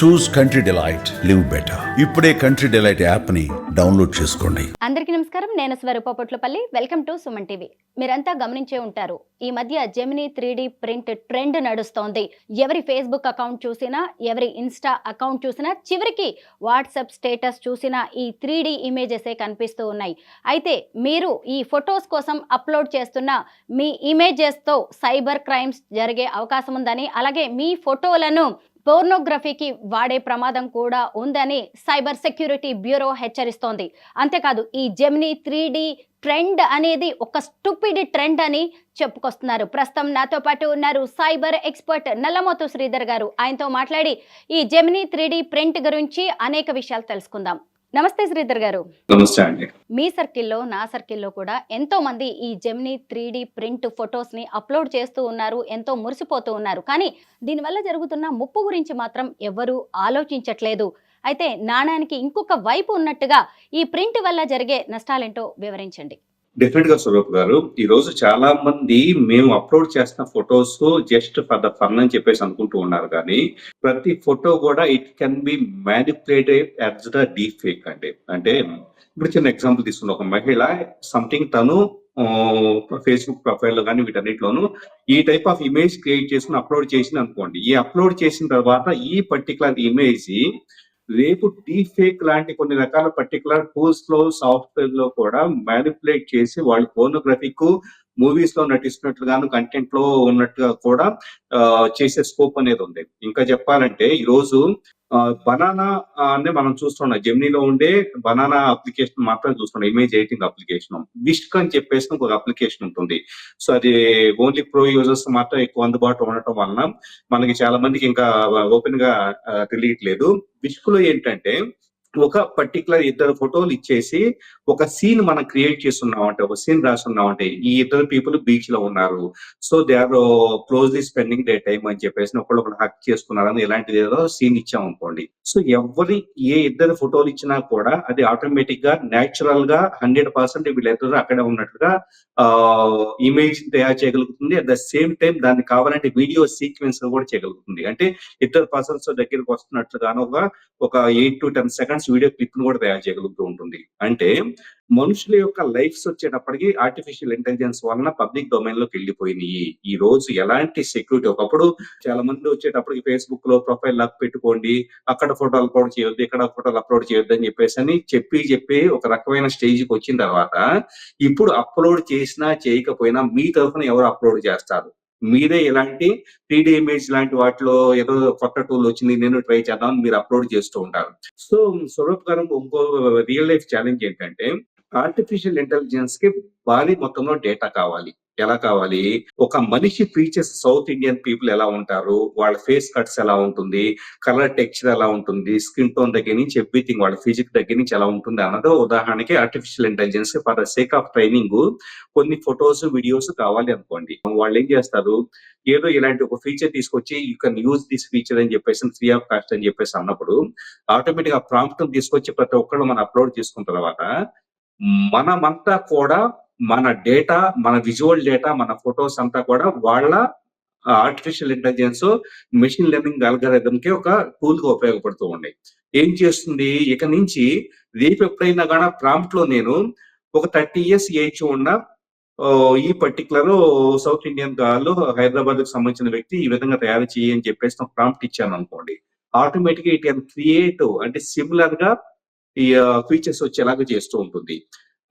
Choose country delight live better ఇప్పుడే country delight యాప్ని download చేసుకోండి. అందరికీ నమస్కారం. నేను Swaroopa Potlapalli. Welcome to Suman TV మీరంతా గమనించే ఉంటారు ఈ మధ్య జెమినీ త్రీ ప్రింట్ ట్రెండ్ నడుస్తోంది. ఎవరి ఫేస్బుక్ అకౌంట్ చూసినా ఎవరి ఇన్స్టా అకౌంట్ చూసినా చివరికి వాట్సాప్ స్టేటస్ చూసినా ఈ త్రీ డి ఇమేజెసే కనిపిస్తూ ఉన్నాయి. అయితే మీరు ఈ ఫొటోస్ కోసం అప్లోడ్ చేస్తున్న మీ ఇమేజెస్తో సైబర్ క్రైమ్స్ జరిగే అవకాశం ఉందని అలాగే మీ ఫోటోలను పోర్నోగ్రఫీకి వాడే ప్రమాదం కూడా ఉందని సైబర్ సెక్యూరిటీ బ్యూరో హెచ్చరిస్తోంది. అంతేకాదు ఈ జెమినీ త్రీ ట్రెండ్ అనేది ఒక స్టూపిడ్ ట్రెండ్ అని చెప్పుకొస్తున్నారు. ప్రస్తుతం నాతో పాటు ఉన్నారు సైబర్ ఎక్స్పర్ట్ నల్లమోతు శ్రీధర్ గారు. ఆయనతో మాట్లాడి ఈ జెమినీ త్రీ ప్రింట్ గురించి అనేక విషయాలు తెలుసుకుందాం. నమస్తే శ్రీధర్ గారు. నమస్తే అండి. మీ సర్కిల్లో నా సర్కిల్లో కూడా ఎంతో మంది ఈ జెమినీ త్రీ ప్రింట్ ఫొటోస్ని అప్లోడ్ చేస్తూ ఉన్నారు ఎంతో మురిసిపోతూ ఉన్నారు. కానీ దీనివల్ల జరుగుతున్న ముప్పు గురించి మాత్రం ఎవ్వరూ ఆలోచించట్లేదు. అయితే నాణానికి ఇంకొక వైపు ఉన్నట్టుగా ఈ ప్రింట్ వల్ల జరిగే నష్టాలేంటో వివరించండి. డెఫినెట్గా స్వరూప్ గారు ఈ రోజు చాలా మంది మేము అప్లోడ్ చేస్తున్న photos just for the fun అని చెప్పేసి అనుకుంటూ ఉన్నారు కానీ ప్రతి ఫోటో కూడా it can be manipulated as the deep fake అండి. అంటే ఇప్పుడు చిన్న ఎగ్జాంపుల్ తీసుకున్న ఒక మహిళ సంథింగ్ తను ఫేస్బుక్ ప్రొఫైల్ కానీ వీటన్నిటిలోనూ ఈ టైప్ ఆఫ్ ఇమేజ్ క్రియేట్ చేసుకుని అప్లోడ్ చేసింది అనుకోండి. ఈ అప్లోడ్ చేసిన తర్వాత ఈ పర్టికులర్ ఇమేజ్ రేపు డీ ఫేక్ లాంటి కొన్ని రకాల పర్టికులర్ టూల్స్లో సాఫ్ట్వేర్లో కూడా మ్యానిపులేట్ చేసి వాళ్ళు పోర్నోగ్రఫిక్ మూవీస్లో నటిస్తున్నట్లుగాను కంటెంట్లో ఉన్నట్టుగా కూడా చేసే స్కోప్ అనేది ఉంది. ఇంకా చెప్పాలంటే ఈ రోజు బనానా అనే మనం చూస్తున్నాం. జెమినీలో ఉండే బనానా అప్లికేషన్ మాత్రం చూస్తున్నాం. Image editing application. విష్క్ అని చెప్పేసి ఒక అప్లికేషన్ ఉంటుంది. సో అది ఓన్లీ ప్రో యూజర్స్ మాత్రం ఎక్కువ అందుబాటులో ఉండటం వలన మనకి చాలా మందికి ఇంకా ఓపెన్గా తెలియట్లేదు. విష్క్లో ఏంటంటే ఒక పర్టికులర్ ఇద్దరు ఫోటోలు ఇచ్చేసి ఒక సీన్ మనం క్రియేట్ చేస్తున్నామంటే ఒక సీన్ రాస్తున్నామంటే ఈ ఇద్దరు పీపుల్ బీచ్లో ఉన్నారు. So they are closely spending day time అని చెప్పేసి ఒకళ్ళు హక్ చేసుకున్నారని ఇలాంటిది ఏదో సీన్ ఇచ్చాం అనుకోండి. సో ఎవరి ఏ ఇద్దరు ఫోటోలు ఇచ్చినా కూడా అది ఆటోమేటిక్గా నేచురల్గా హండ్రెడ్ పర్సెంట్ వీళ్ళిద్దరు అక్కడే ఉన్నట్లుగా ఇమేజ్ uh, తయారు చేయగలుగుతుంది. అట్ ద సేమ్ టైం దాన్ని కావాలంటే వీడియో సీక్వెన్స్ కూడా చేయగలుగుతుంది. అంటే ఇద్దరు పర్సన్స్ దగ్గరికి వస్తున్నట్లుగాను ఒక ఒక eight to ten seconds video క్లిప్ను కూడా తయారు చేయగలుగుతూ ఉంటుంది. అంటే మనుషుల యొక్క లైఫ్స్ వచ్చేటప్పటికి ఆర్టిఫిషియల్ ఇంటెలిజెన్స్ వలన పబ్లిక్ డొమైన్లోకి వెళ్ళిపోయినాయి. ఈ రోజు ఎలాంటి సెక్యూరిటీ ఒకప్పుడు చాలా మంది వచ్చేటప్పటికి ఫేస్బుక్లో ప్రొఫైల్ లాక్ పెట్టుకోండి అక్కడ ఫోటోలు అప్లోడ్ చేయొద్దు ఇక్కడ ఫోటోలు అప్లోడ్ చేయొద్దు అని చెప్పేసి అని చెప్పి చెప్పి ఒక రకమైన స్టేజ్కి వచ్చిన తర్వాత ఇప్పుడు అప్లోడ్ చేసినా చేయకపోయినా మీ తరఫున ఎవరు అప్లోడ్ చేస్తారు? మీరే ఇలాంటి త్రీడీ ఇమేజ్ లాంటి వాటిలో ఏదో కొత్త టూల్ వచ్చింది నేను ట్రై చేద్దాం మీరు అప్లోడ్ చేస్తూ ఉంటారు సో స్వరూప్ గారు ఇంకో రియల్ లైఫ్ ఛాలెంజ్ ఏంటంటే ఆర్టిఫిషియల్ ఇంటెలిజెన్స్కి భారీ మొత్తంలో డేటా కావాలి. ఎలా కావాలి? ఒక మనిషి ఫీచర్స్ సౌత్ ఇండియన్ పీపుల్ ఎలా ఉంటారు? వాళ్ళ ఫేస్ కట్స్ ఎలా ఉంటుంది? కలర్ టెక్స్చర్ ఎలా ఉంటుంది? స్కిన్ టోన్ దగ్గర నుంచి ఎవ్రీథింగ్ వాళ్ళ ఫిజిక్ దగ్గర నుంచి ఎలా ఉంటుంది అన్నది ఉదాహరణకి artificial intelligence for the sake of training కొన్ని ఫొటోస్ వీడియోస్ కావాలి అనుకోండి. వాళ్ళు ఏం చేస్తారు? ఏదో ఇలాంటి ఒక ఫీచర్ తీసుకొచ్చి you can use this feature అని చెప్పేసి ఫ్రీ ఆఫ్ కాస్ట్ అని చెప్పేసి అన్నప్పుడు ఆటోమేటిక్ ఆ ప్రాంప్ట్ తీసుకొచ్చి ప్రతి ఒక్కళ్ళు మనం అప్లోడ్ చేసుకున్న తర్వాత మనమంతా కూడా మన డేటా మన విజువల్ డేటా మన ఫొటోస్ అంతా కూడా వాళ్ళ artificial intelligence machine learning algorithm కి ఒక టూల్గా ఉపయోగపడుతూ ఉన్నాయి. ఏం చేస్తుంది? ఇక నుంచి రేపు ఎప్పుడైనా కానీ ప్రాంప్ట్లో నేను ఒక థర్టీ ఇయర్స్ ఏజ్ ఉన్న ఆ, ఈ పర్టికులర్ సౌత్ ఇండియన్ గాల్లో హైదరాబాద్కు సంబంధించిన వ్యక్తి ఈ విధంగా తయారు చేయి అని చెప్పేసి నాకు ప్రాంప్ట్ ఇచ్చాను అనుకోండి. ఆటోమేటిక్గా ఇట్ క్రియేట్ అంటే సిమిలర్గా ఈ ఫీచర్స్ వచ్చేలాగా చేస్తూ ఉంటుంది.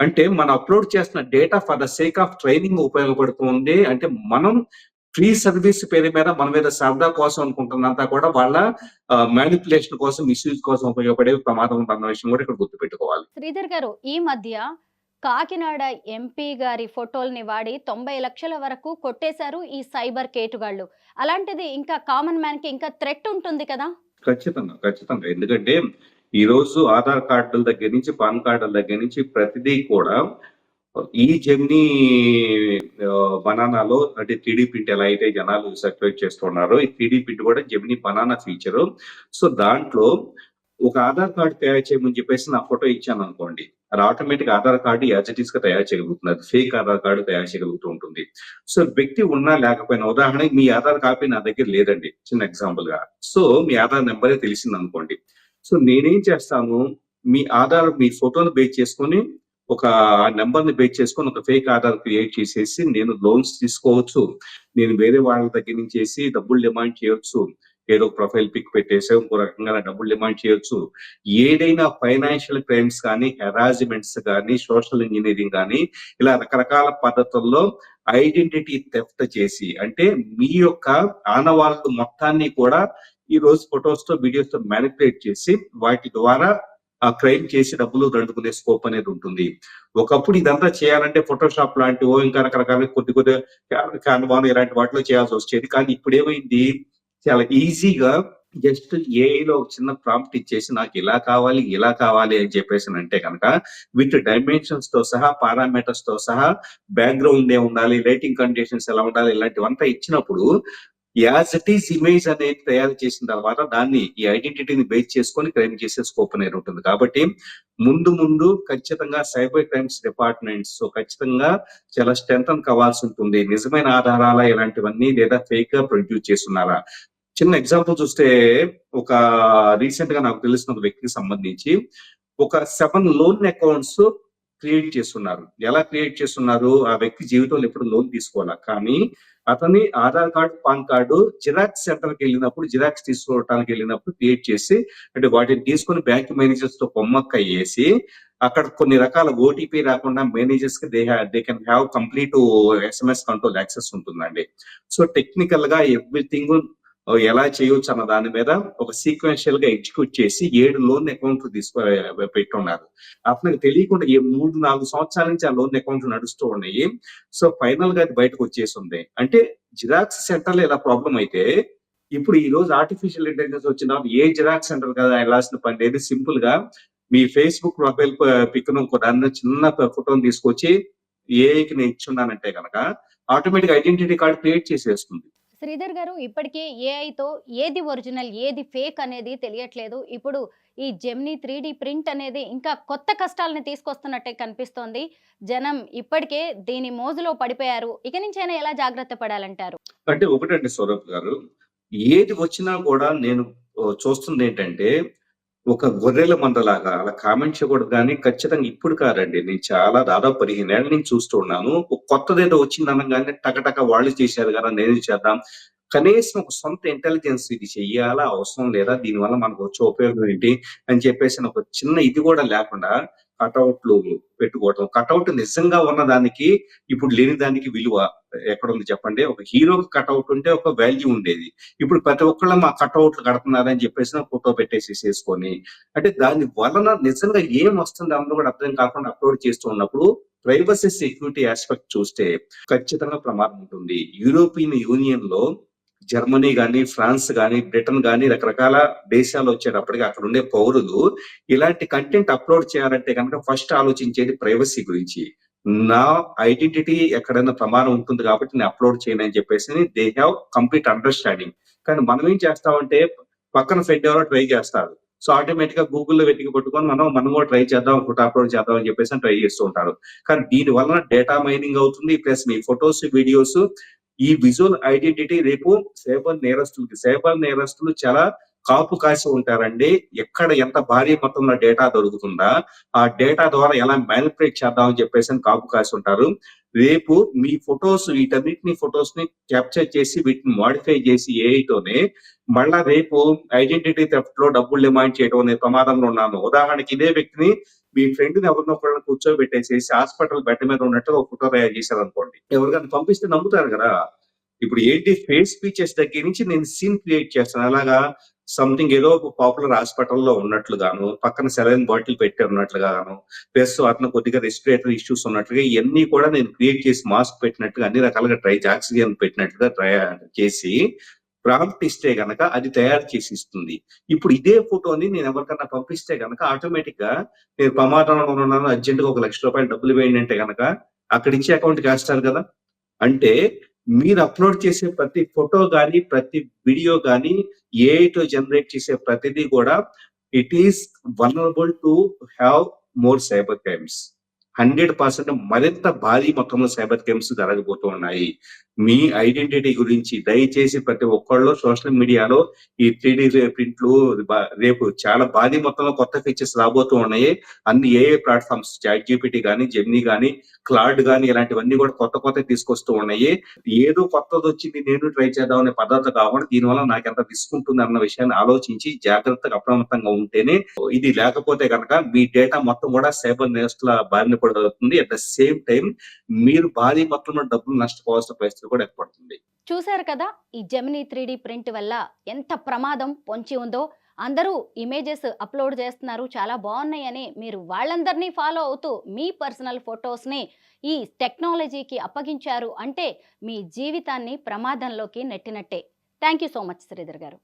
అంటే మనం అప్లోడ్ చేస్తున్న data for the sake of training ఉపయోగపడుతుంది. అంటే మనం ఫ్రీ సర్వీస్ పేరు మీద మన మీద సరదా కోసం అనుకుంటున్నంతా కూడా వాళ్ళ మ్యానిపులేషన్ కోసం మిస్యూజ్ కోసం ఉపయోగపడే ప్రమాదం ఉందన్న విషయం కూడా ఇక్కడ గుర్తుపెట్టుకోవాలి. శ్రీధర్ గారు ఈ మధ్య కాకినాడ ఎంపీ గారి ఫోటోల్ని వాడి తొంభై లక్షల వరకు కొట్టేశారు ఈ సైబర్ కేటుగాళ్ళు అలాంటిది ఇంకా కామన్ మ్యాన్కి ఇంకా థ్రెట్ ఉంటుంది కదా? ఖచ్చితంగా ఖచ్చితంగా. ఎందుకంటే ఈ రోజు ఆధార్ కార్డుల దగ్గర నుంచి పాన్ కార్డుల దగ్గర నుంచి ప్రతిదీ కూడా ఈ జెమిని బనానాలో అంటే త్రీడీ ప్రింట్ ఎలా అయితే జనాలు సర్క్యులేట్ చేస్తున్నారు ఈ త్రీడీ ప్రింట్ కూడా జెమిని బనానా ఫీచర్. సో దాంట్లో ఒక ఆధార్ కార్డు తయారు చేయమని చెప్పేసి నా ఫోటో ఇచ్చాను అనుకోండి. అది ఆటోమేటిక్ ఆధార్ కార్డు యాజ్గా తయారు చేయగలుగుతుంది. అది ఫేక్ ఆధార్ కార్డు తయారు చేయగలుగుతూ ఉంటుంది. సో వ్యక్తి ఉన్నా లేకపోయినా ఉదాహరణకి మీ ఆధార్ కాపీ నా దగ్గర లేదండి చిన్న ఎగ్జాంపుల్గా సో మీ ఆధార్ నెంబరే తెలిసింది అనుకోండి సో నేనేం చేస్తాను మీ ఆధార్ మీ ఫోటోని బేస్ చేసుకొని ఒక నెంబర్ని బేస్ చేసుకొని ఒక ఫేక్ ఆధార్ క్రియేట్ చేసేసి నేను లోన్స్ తీసుకోవచ్చు. నేను వేరే వాళ్ళ దగ్గర నుంచి చేసి డబ్బులు డిమాండ్ చేయొచ్చు. ఏదో ప్రొఫైల్ పిక్ పెట్టేసి ఇంకో రకంగా డబ్బులు డిమాండ్ చేయొచ్చు. ఏదైనా ఫైనాన్షియల్ క్రైమ్స్ కానీ హెరాజ్మెంట్స్ కానీ సోషల్ ఇంజనీరింగ్ కానీ ఇలా రకరకాల పద్ధతుల్లో ఐడెంటిటీ థెఫ్ట్ చేసి అంటే మీ యొక్క ఆనవాళ్ళు మొత్తాన్ని కూడా ఈ రోజు ఫొటోస్తో వీడియోస్తో మ్యానిపులేట్ చేసి వాటి ద్వారా ఆ క్రైమ్ చేసి డబ్బులు దండుకునే స్కోప్ అనేది ఉంటుంది. ఒకప్పుడు ఇదంతా చేయాలంటే ఫోటోషాప్ లాంటివో ఇంకా రకరకాల కొద్ది కొద్ది కాన్వాన్ ఇలాంటి వాటిలో చేయాల్సి వచ్చేది. కానీ ఇప్పుడు ఏమైంది చాలా ఈజీగా జస్ట్ ఏఐలో ఒక చిన్న ప్రాంప్ట్ ఇచ్చేసి నాకు ఇలా కావాలి ఇలా కావాలి అని చెప్పేసి అంటే కనుక విత్ డైమెన్షన్స్తో సహా పారామీటర్స్తో సహా బ్యాక్గ్రౌండ్ ఏ ఉండాలి లైటింగ్ కండిషన్స్ ఎలా ఉండాలి ఇలాంటివంతా ఇచ్చినప్పుడు యాజ్ ఇట్ ఈస్ ఇమేజ్ అనేది తయారు చేసిన తర్వాత దాన్ని ఈ ఐడెంటిటీని బేస్ చేసుకొని క్రైమ్ చేసే స్కోప్ అనేది ఉంటుంది. కాబట్టి ముందు ముందు ఖచ్చితంగా సైబర్ క్రైమ్స్ డిపార్ట్మెంట్స్ సో ఖచ్చితంగా చాలా స్ట్రెంగ్ కావాల్సి ఉంటుంది. నిజమైన ఆధారాల ఇలాంటివన్నీ లేదా ఫేక్గా ప్రొడ్యూస్ చేస్తున్నారా? చిన్న ఎగ్జాంపుల్ చూస్తే ఒక రీసెంట్గా నాకు తెలిసిన ఒక వ్యక్తికి సంబంధించి ఒక సెవెన్ లోన్ అకౌంట్స్ క్రియేట్ చేస్తున్నారు. ఎలా క్రియేట్ చేస్తున్నారు? ఆ వ్యక్తి జీవితంలో ఎప్పుడు లోన్ తీసుకోవాలా? కానీ అతని Aadhaar card PAN card xerox సెంటర్కి వెళ్ళినప్పుడు జిరాక్స్ తీసుకోవడానికి వెళ్ళినప్పుడు క్రియేట్ చేసి అంటే వాటిని తీసుకొని బ్యాంక్ మేనేజర్స్తో కొమ్మక్క వేసి అక్కడ కొన్ని రకాల ఓటీపీ రాకుండా మేనేజర్స్కి they they can have complete SMS control access ఉంటుందండి. సో టెక్నికల్గా ఎవ్రీథింగ్ ఎలా చేయొచ్చు అన్న దాని మీద ఒక సీక్వెన్షియల్గా ఎగ్జిక్యూట్ చేసి ఏడు లోన్ అకౌంట్ తీసుకో పెట్టున్నారు. అతనికి తెలియకుండా ఏ మూడు నాలుగు సంవత్సరాల నుంచి ఆ లోన్ అకౌంట్లు నడుస్తూ ఉన్నాయి. సో ఫైనల్గా అది బయటకు వచ్చేసింది. అంటే జిరాక్స్ సెంటర్లో ఇలా ప్రాబ్లం అయితే ఇప్పుడు ఈ రోజు ఆర్టిఫిషియల్ ఇంటెలిజెన్స్ వచ్చిన ఏ జిరాక్స్ సెంటర్ కదా వెళ్ళాల్సిన పని లేదు సింపుల్గా మీ ఫేస్బుక్ ప్రొఫైల్ పిక్ను ఒక చిన్న ఫోటోని తీసుకొచ్చి ఏఐకి నేను ఇచ్చున్నానంటే కనుక ఆటోమేటిక్ ఐడెంటిటీ కార్డ్ క్రియేట్ చేసేస్తుంది. శ్రీధర్ గారు ఇప్పటికే ఏఐతో ఏది ఒరిజినల్ ఏది ఫేక్ అనేది తెలియట్లేదు. ఇప్పుడు ఈ జెమ్నీ త్రీ ప్రింట్ అనేది ఇంకా కొత్త కష్టాలని తీసుకొస్తున్నట్టే కనిపిస్తోంది. జనం ఇప్పటికే దీని మోజులో పడిపోయారు. ఇక నుంచైనా ఎలా జాగ్రత్త పడాలంటారు? అంటే ఒకటండి సౌరభ్ గారు ఏది వచ్చినా కూడా నేను చూస్తుంది ఏంటంటే ఒక గొర్రెల మందలాగా అలా కామెంట్ చేయకూడదు కానీ ఖచ్చితంగా ఇప్పుడు కాదండి. నేను చాలా దాదాపు పదిహేను ఏళ్ళ నుంచి చూస్తూ ఉన్నాను. కొత్తది ఏదో వచ్చింది అనగానే టకటక వాళ్ళు చేశారు కదా నేను చేద్దాం. కనీసం ఒక సొంత ఇంటెలిజెన్స్ ఇది చెయ్యాలా అవసరం లేదా? దీనివల్ల మనకు వచ్చే ఉపయోగం ఏంటి? అని చెప్పేసి ఒక చిన్న ఇది కూడా లేకుండా కటౌట్లు పెట్టుకోవటం. కటౌట్ నిజంగా ఉన్న దానికి ఇప్పుడు లేని దానికి విలువ ఎక్కడ ఉంది చెప్పండి? ఒక హీరో కటౌట్ ఉంటే ఒక వాల్యూ ఉండేది. ఇప్పుడు ప్రతి ఒక్కళ్ళు మా కటౌట్లు కడుతున్నారని చెప్పేసి ఫోటో పెట్టేసి చేసుకొని అంటే దాని వలన నిజంగా ఏం వస్తుంది అన్నది కూడా అర్థం కాకుండా అప్లోడ్ చేస్తూ ఉన్నప్పుడు ప్రైవసీ సెక్యూరిటీ ఆస్పెక్ట్ చూస్తే ఖచ్చితంగా ప్రమాదం ఉంటుంది. యూరోపియన్ యూనియన్లో జర్మనీ గాని ఫ్రాన్స్ కానీ బ్రిటన్ కానీ రకరకాల దేశాలు వచ్చేటప్పటికి అక్కడ ఉండే పౌరులు ఇలాంటి కంటెంట్ అప్లోడ్ చేయాలంటే కనుక ఫస్ట్ ఆలోచించేది ప్రైవసీ గురించి. నా ఐడెంటిటీ ఎక్కడైనా ప్రమాదం ఉంటుంది కాబట్టి నేను అప్లోడ్ చేయను అని చెప్పేసి దే హ్యావ్ కంప్లీట్ అండర్స్టాండింగ్. కానీ మనం ఏం చేస్తామంటే పక్కన ఫ్రెండ్ ఎవరో ట్రై చేస్తారు. సో ఆటోమేటిక్గా గూగుల్లో వెతికి పట్టుకొని మనం మనం కూడా ట్రై చేద్దాం ఫోటో అప్లోడ్ చేద్దాం అని చెప్పేసి ట్రై చేస్తూ ఉంటారు. కానీ దీని వలన డేటా మైనింగ్ అవుతుంది ప్లస్ మీ ఫొటోస్ వీడియోస్ ఈ విజువల్ ఐడెంటిటీ రేపు సైబర్ నేరస్తులకి సైబర్ నేరస్తులు చాలా కాపు కాసి ఉంటారండి. ఎక్కడ ఎంత భారీ మొత్తంలో డేటా దొరుకుతుందా ఆ డేటా ద్వారా ఎలా మ్యానిపులేట్ చేద్దామని చెప్పేసి అని కాపు కాసి ఉంటారు. రేపు మీ ఫొటోస్ వీటన్నిటిని ఫొటోస్ని క్యాప్చర్ చేసి వీటిని మాడిఫై చేసి ఏఐతోనే మళ్ళా రేపు ఐడెంటిటీ థెఫ్ట్లో డబ్బులు డిమాండ్ చేయడం అనే ప్రమాదంలో ఉన్నాను ఉదాహరణకి ఇదే వ్యక్తిని మీ ఫ్రెండ్ని ఎవరినో ఒకళ్ళని కూర్చోబెట్టేసేసి హాస్పిటల్ బెడ్ మీద ఉన్నట్టుగా ఒక ఫోటో తయారు చేశారు అనుకోండి ఎవరికైనా పంపిస్తే నమ్ముతారు కదా. ఇప్పుడు ఏంటి ఫేస్ ఫీచర్స్ దగ్గర నుంచి నేను సీన్ క్రియేట్ చేస్తాను. అలాగా సంథింగ్ ఏదో ఒక పాపులర్ హాస్పిటల్లో ఉన్నట్లుగాను పక్కన సెలైన్ బాటిల్ పెట్టి ఉన్నట్లుగాను ప్లస్ అతను కొద్దిగా రెస్పిరేటరీ ఇష్యూస్ ఉన్నట్లుగా ఇవన్నీ కూడా నేను క్రియేట్ చేసి మాస్క్ పెట్టినట్టుగా అన్ని రకాలుగా ట్రై ఆక్సిజన్ పెట్టినట్టుగా ట్రై చేసి ప్రాంప్ట్ ఇస్తే గనక అది తయారు చేసి ఇస్తుంది. ఇప్పుడు ఇదే ఫోటోని నేను ఎవరికన్నా పంపిస్తే గనక ఆటోమేటిక్గా నేను ప్రమాదంలో ఉన్నాను అర్జెంట్గా ఒక లక్ష రూపాయలు డబ్బులు వేయండి అంటే గనక అక్కడ ఇచ్చే అకౌంట్ వేస్తారు కదా. అంటే మీరు అప్లోడ్ చేసే ప్రతి ఫోటో కానీ ప్రతి వీడియో కానీ ఏఐతో జనరేట్ చేసే ప్రతిదీ కూడా it is vulnerable to have more cyber crimes. Hundred percent మరింత భారీ మొత్తంలో సైబర్ క్రైమ్స్ జరగబోతూ ఉన్నాయి. మీ ఐడెంటిటీ గురించి దయచేసి ప్రతి ఒక్కళ్ళు సోషల్ మీడియాలో ఈ త్రీ ప్రింట్లు రేపు చాలా భారీ మొత్తంలో కొత్త ఫీచర్స్ రాబోతూ ఉన్నాయి. అన్ని ఏ ప్లాట్ఫామ్స్ చాట్ జీపీటీ కానీ జెమినీ కానీ క్లాడ్ కానీ ఇలాంటివన్నీ కూడా కొత్త కొత్త తీసుకొస్తూ ఉన్నాయి. ఏదో కొత్తది వచ్చింది నేను ట్రై చేద్దాం అనే పద్ధతి కాకుండా దీనివల్ల నాకు ఎంత రిస్క్ ఉంటుంది అన్న విషయాన్ని ఆలోచించి జాగ్రత్తగా అప్రమత్తంగా ఉంటేనే ఇది లేకపోతే కనుక మీ డేటా మొత్తం కూడా సైబర్ నేస్ట్ల బారిన పడుతుంది. అట్ ద సేమ్ టైం మీరు భారీ మొత్తంలో డబ్బులు నష్టపోవాల్సిన పరిస్థితి కూడా ఏర్పడుతుంది. చూశారు కదా ఈ జెమినీ త్రీ ప్రింట్ వల్ల ఎంత ప్రమాదం పొంచి ఉందో. అందరూ ఇమేజెస్ అప్లోడ్ చేస్తున్నారు చాలా బాగున్నాయని మీరు వాళ్ళందరినీ ఫాలో అవుతూ మీ పర్సనల్ ఫొటోస్ని ఈ టెక్నాలజీకి అప్పగించారు అంటే మీ జీవితాన్ని ప్రమాదంలోకి నెట్టినట్టే. Thank you so much Sridhar గారు.